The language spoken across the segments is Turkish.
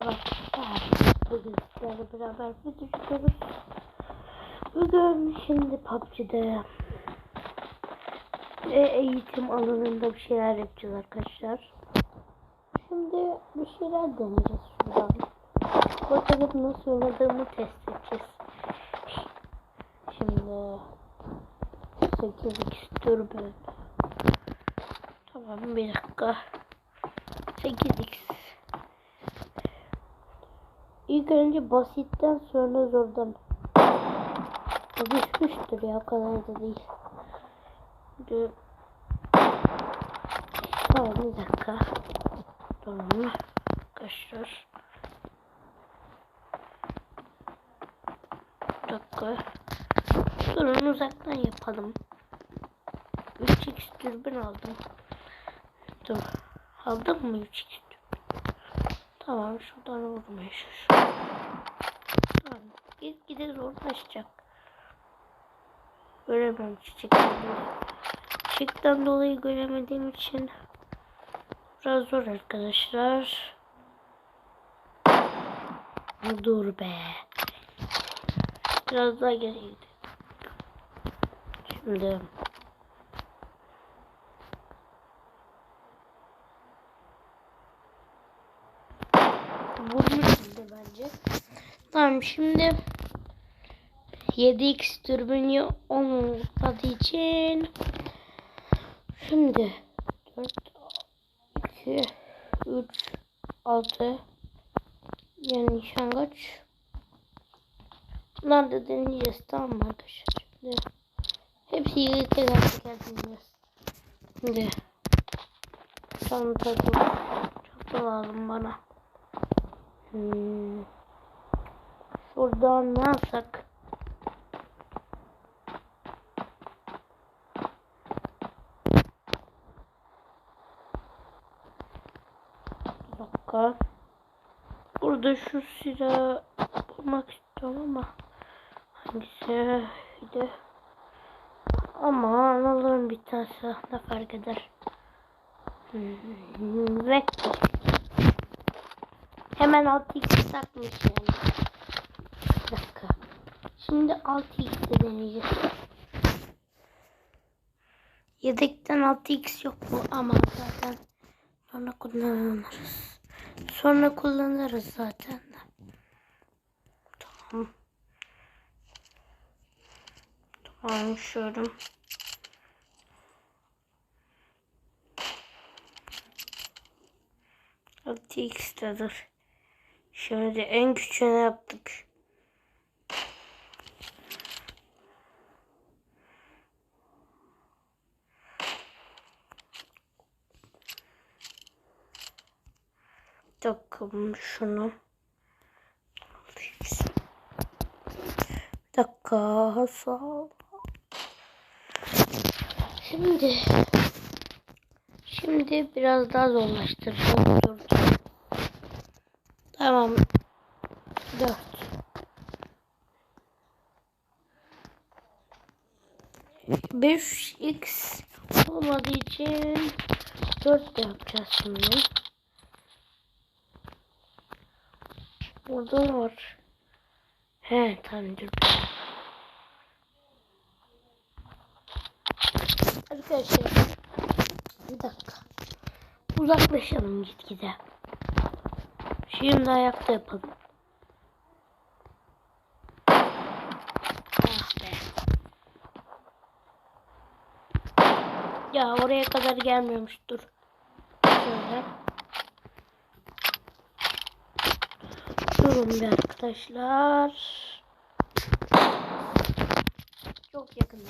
Arkadaşlar bugün sizlerle beraber video çekiyoruz. Bugün şimdi PUBG'de ve eğitim alanında bir şeyler yapacağız arkadaşlar. Şimdi bir şeyler deneyeceğiz şuradan. Bakalım nasıl oynadığımı test edeceğiz. Şimdi 8x türbün. Tamam bir dakika. 8x İlk önce basitten sonra zordan. O düşmüştür ya o kadar da değil. Dur. Tamam bir dakika. Tamam. Arkadaşlar. Bir dakika. Durun uzaktan yapalım. 3x dürbün aldım. Dur. Aldım mı 3x Tamam şuradan vurmaya çalışıyorum. Tamam. Git gide zorlaşacak. Göremem çiçekten dolayı. Çiçekten dolayı göremediğim için biraz zor arkadaşlar. Dur be. Biraz daha geri. Şimdi vurmuşum da bence. Tamam şimdi 7x türbünü olmadığı için şimdi 4 2 3 6 yani nişan kaç? Da deneyeceğiz? Tamam arkadaşlar? Şimdi hepsi yedi teker teker deneyeceğiz şimdi. Çanta çanta lazım bana Hmm. Şuradan ne yapsak? Bir dakika. Burada şu silahı bulmak istiyorum ama hangisi de ama alırım bir tanesi ne fark eder. Hmm, vektör. Hemen 6x takmış yani. Bir dakika. Şimdi 6x'de deneyeceğiz. Yedekten 6x yok mu? Ama zaten sonra kullanırız. Sonra kullanırız zaten. Tamam. Tamam şöyle. Altı x'tedir. Şimdi en küçüğünü yaptık. Takım şunu. Dakika sağ. Şimdi şimdi biraz daha zorlaştıracağım. Tamam. 4. Beş x olmadığı için 4 de yapacağız şimdi. Burada var. He tamam dur. Arkadaşlar bir dakika. Uzaklaşalım gitgide. Şimdi ayakta yapalım. Ah. Ya oraya kadar gelmiyormuş dur. Şöyle. Durun bir arkadaşlar. Çok yakın.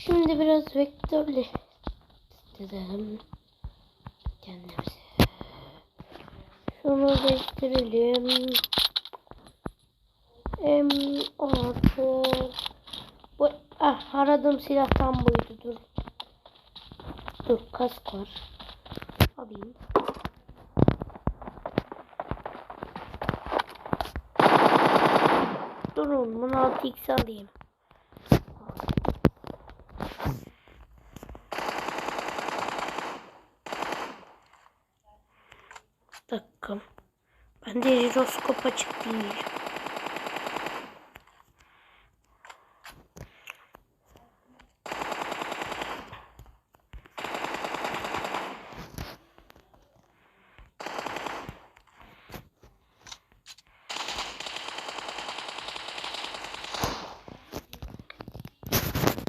Şimdi biraz vektörle dedim kendimize. Şunu değiştirelim. M16 Bu ah, aradığım silah tam buydu. Dur. Dur kask var. Alayım. Durun bunu 6x alayım. Bende jiroskop açık değil.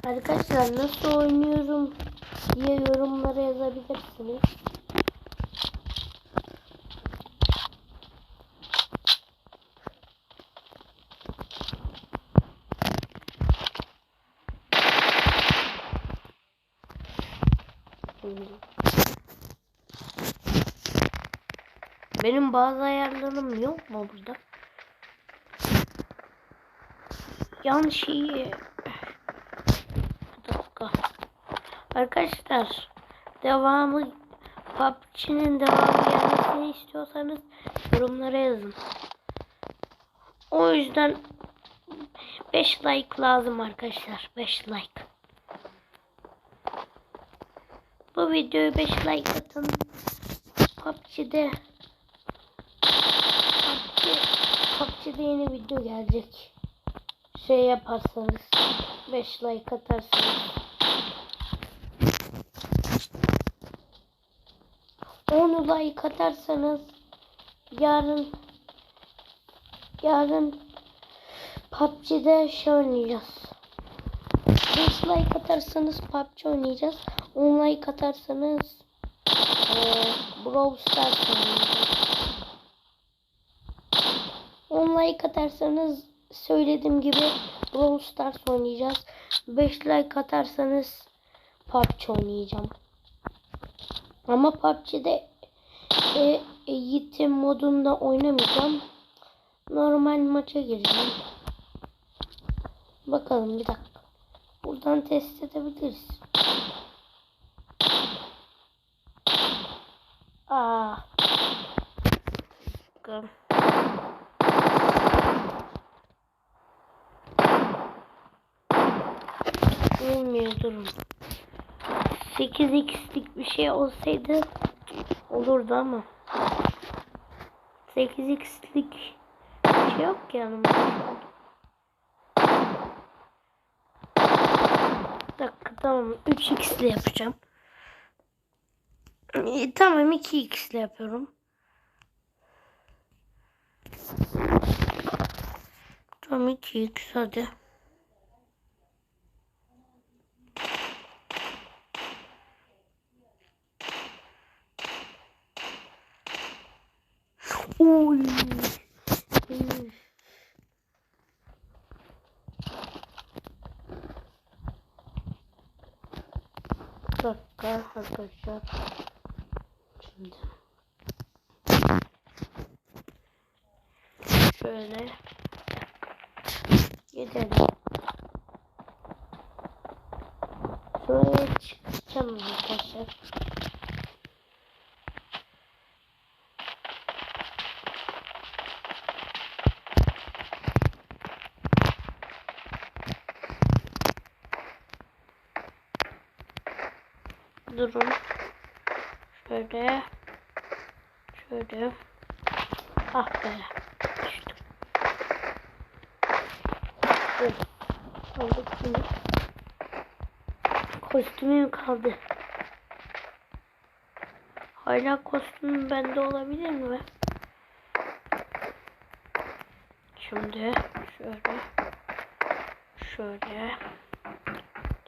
Arkadaşlar nasıl oynuyorum diye yorumlara yazabilirsiniz. Benim bazı ayarlarım yok mu burada? Yan şeyi bir dakika. Arkadaşlar devamı PUBG'nin devamı gelmesini istiyorsanız yorumlara yazın. O yüzden 5 like lazım arkadaşlar. 5 like. Bu videoyu 5 like atın. PUBG'de PUBG, PUBG'de yeni video gelecek. Şey yaparsanız 5 like atarsanız 10 like atarsanız yarın yarın PUBG'de şey oynayacağız. 5 like atarsanız PUBG oynayacağız. 10 like atarsanız eee Brawl Stars oynayacağız. 10 like atarsanız söylediğim gibi Brawl Stars oynayacağız. 5 like atarsanız PUBG oynayacağım. Ama PUBG'de e, eğitim modunda oynamayacağım. Normal maça gireceğim. Bakalım bir dakika. Buradan test edebiliriz. Aa. Bakalım. Olmuyor durum. 8x'lik bir şey olsaydı olurdu ama 8x'lik bir şey yok ki yanımda. Dakika tamam 3x'li yapacağım. İyi, tamam 2x'li yapıyorum. Tamam 2x hadi. Oy. Üf. Bir dakika arkadaşlar. Şimdi. Şöyle. Gidelim. Şöyle çıkacağım arkadaşlar. Durun. Şöyle. Şöyle. Ah be. Düştüm. Evet. Aldık bunu. Kostümüm kaldı. Hala kostümüm bende olabilir mi? Şimdi şöyle. Şöyle.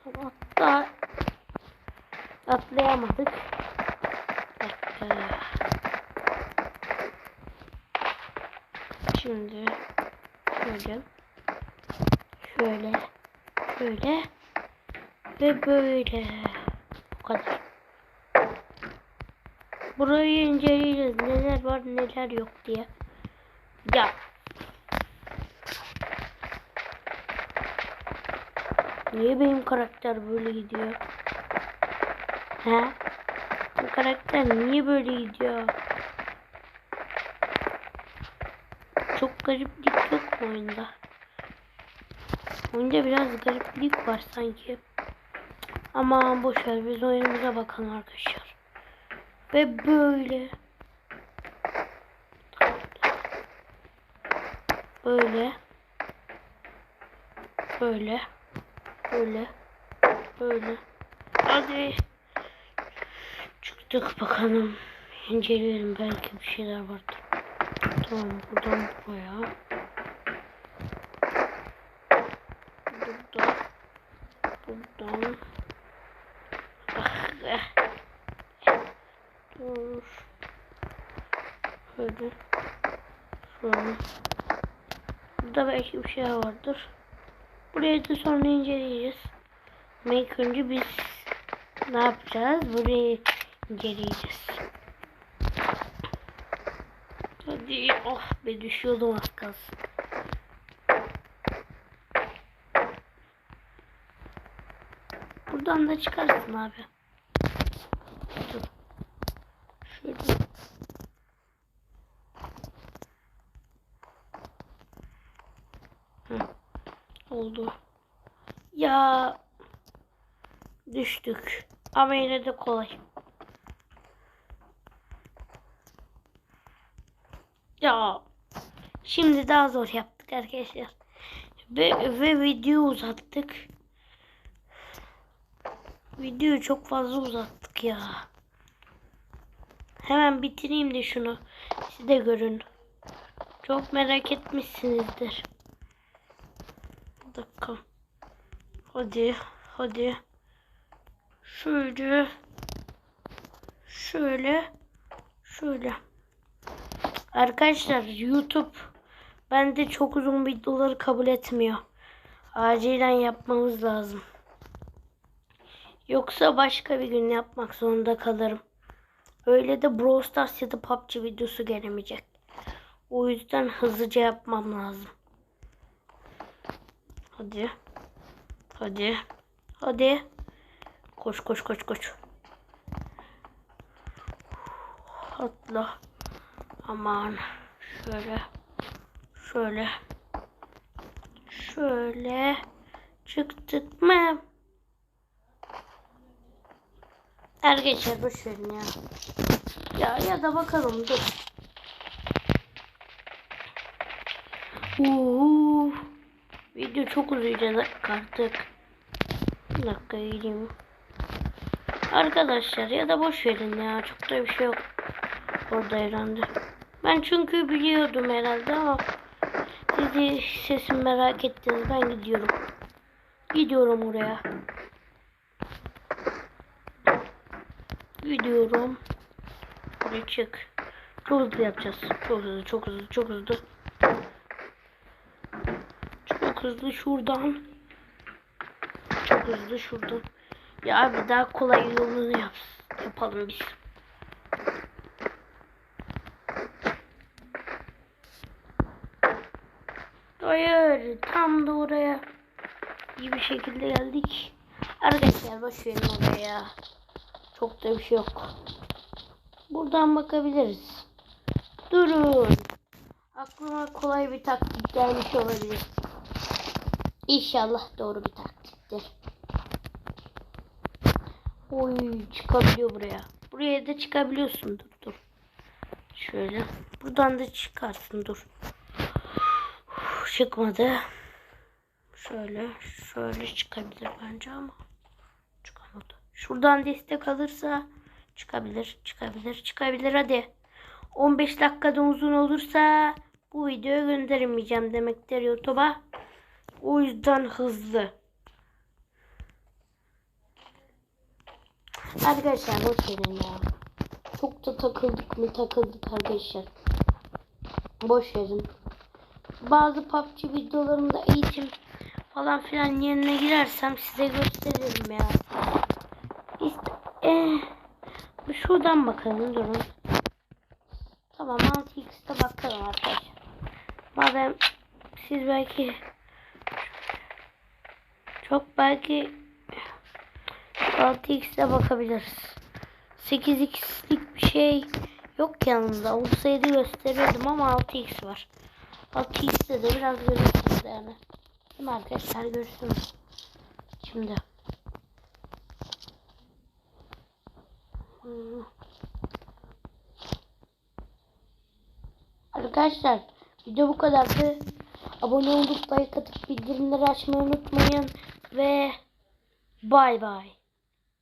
Tamam. Hatta atlayamadık. Şimdi şöyle şöyle şöyle ve böyle bu kadar. Burayı inceleyeceğiz. Neler var neler yok diye. Ya. Niye benim karakter böyle gidiyor? He? Bu karakter niye böyle gidiyor? Çok gariplik yok mu oyunda? Oyunda biraz gariplik var sanki. Ama boşver biz oyunumuza bakalım arkadaşlar. Ve böyle. Böyle. Böyle. Böyle. Böyle. Hadi. Çıktık bakalım. İnceleyelim belki bir şeyler vardır. Tamam buradan buraya. Buradan. Buradan. Ah, eh. Dur. Şöyle. Şöyle. Burada belki bir şey vardır. Burayı da sonra inceleyeceğiz. Ama önce biz ne yapacağız? Burayı inceleyeceğiz. Hadi oh be düşüyordum az kalsın. Buradan da çıkarsın abi. Dur. Şöyle. Hı. Oldu. Ya düştük. Ama yine de kolay. Ya şimdi daha zor yaptık arkadaşlar. Ve, ve video uzattık. Videoyu çok fazla uzattık ya. Hemen bitireyim de şunu. Siz de görün. Çok merak etmişsinizdir. Bir dakika. Hadi. Hadi. Şöyle. Şöyle. Şöyle. Arkadaşlar YouTube bende çok uzun videoları kabul etmiyor. Acilen yapmamız lazım. Yoksa başka bir gün yapmak zorunda kalırım. Öyle de Brawl Stars ya da PUBG videosu gelemeyecek. O yüzden hızlıca yapmam lazım. Hadi. Hadi. Hadi. Koş koş koş koş. Atla. Aman. Şöyle. Şöyle. Şöyle. Çıktık mı? Arkadaşlar boş verin ya. Ya ya da bakalım dur. Uuu. Video çok uzayacak artık. Bir dakika gideyim. Arkadaşlar ya da boş verin ya. Çok da bir şey yok. Orada herhalde. Ben çünkü biliyordum herhalde ama sizi sesimi merak ettiniz. Ben gidiyorum. Gidiyorum oraya. Gidiyorum. Buraya çık. Çok hızlı yapacağız. Çok hızlı, çok hızlı, çok hızlı. Çok hızlı şuradan. Çok hızlı şuradan. Ya abi daha kolay yolunu yap yapalım biz. Hayır, tam da oraya iyi bir şekilde geldik. Arkadaşlar boş verin oraya. Çok da bir şey yok. Buradan bakabiliriz. Durun. Aklıma kolay bir taktik gelmiş olabilir. İnşallah doğru bir taktiktir. Oy çıkabiliyor buraya. Buraya da çıkabiliyorsun. Dur dur. Şöyle. Buradan da çıkarsın dur. Çıkmadı. Şöyle. Şöyle çıkabilir bence ama. Çıkamadı. Şuradan destek alırsa çıkabilir. Çıkabilir. Çıkabilir hadi. 15 dakikadan uzun olursa bu videoyu gönderemeyeceğim demektir YouTube'a. O yüzden hızlı. Arkadaşlar boş verin ya. Çok da takıldık mı takıldık arkadaşlar. Boş verin. Bazı PUBG videolarımda eğitim falan filan yerine girersem size gösteririm ya. İşte, eh, şuradan bakalım durun. Tamam 6x'te bakalım arkadaşlar. Madem siz belki çok belki 6x'e bakabiliriz. 8x'lik bir şey yok yanımda. Olsaydı gösterirdim ama 6x var. 6x'te de biraz görürsünüz yani. Değil mi arkadaşlar görürsünüz. Şimdi. Hmm. Arkadaşlar video bu kadardı. Abone olup like atıp bildirimleri açmayı unutmayın. Ve bay bay.